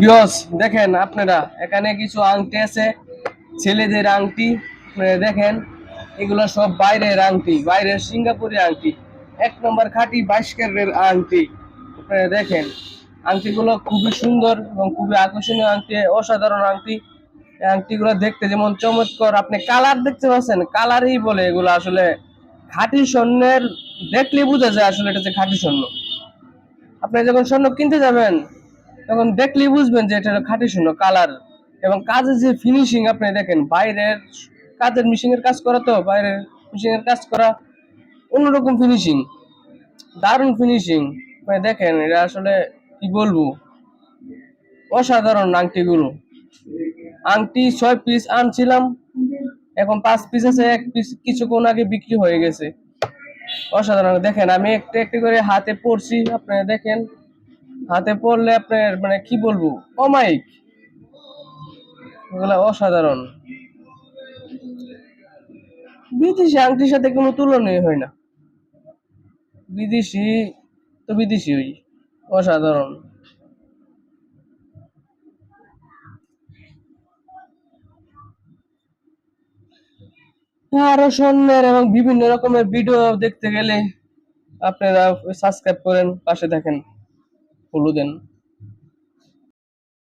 বিয়স দেখেন আপনারা, এখানে কিছু আংটি আছে, ছেলেদের আংটি, আপনারা দেখেন, এগুলো সব বাইরের আংটি, বাইরের সিঙ্গাপুরের আংটি। এক নম্বর খাঁটি বাইশ আংটি, আপনারা দেখেন। আংটিগুলো খুবই সুন্দর এবং খুবই আকর্ষণীয় আংটি, অসাধারণ আংটি। আংটিগুলো দেখতে যেমন চমৎকার, আপনি কালার দেখতে পাচ্ছেন, কালারই বলে এগুলো আসলে। খাঁটি স্বর্ণের দেখলে বোঝা যায় আসলে এটা যে খাঁটি স্বর্ণ। আপনি যখন স্বর্ণ কিনতে যাবেন তখন দেখলেই বুঝবেন যে এটা খাঁটি স্বর্ণ কালার এবং কাজের যে ফিনিশিং আপনি দেখেন, বাইরের কাজের মেশিং এর কাজ করা তো, বাইরের মেশিং এর কাজ করা অন্যরকম ফিনিশিং দারুণ ফিনিশিং মানে দেখেন, এটা আসলে কি বলব? অসাধারণ আংটিগুলো। আংটি ছয় পিস আনছিলাম, এখন পাঁচ পিস আছে, এক পিস কিছুক্ষণ আগে বিক্রি হয়ে গেছে। অসাধারণ, দেখেন, আমি একটু একটু করে হাতে পড়ছি আপনারা দেখেন। হাতে পড়লে আপনার মানে কি বলব অমাইক এগুলো অসাধারণ। বিদেশি আংটির সাথে কোনো তুলনাই হয় না। বিদেশি তো বিদেশি ওই অসাধারণ। আরও স্বর্ণের এবং বিভিন্ন রকমের ভিডিও দেখতে গেলে আপনারা সাবস্ক্রাইব করেন, পাশে দেখেন பொழுதன்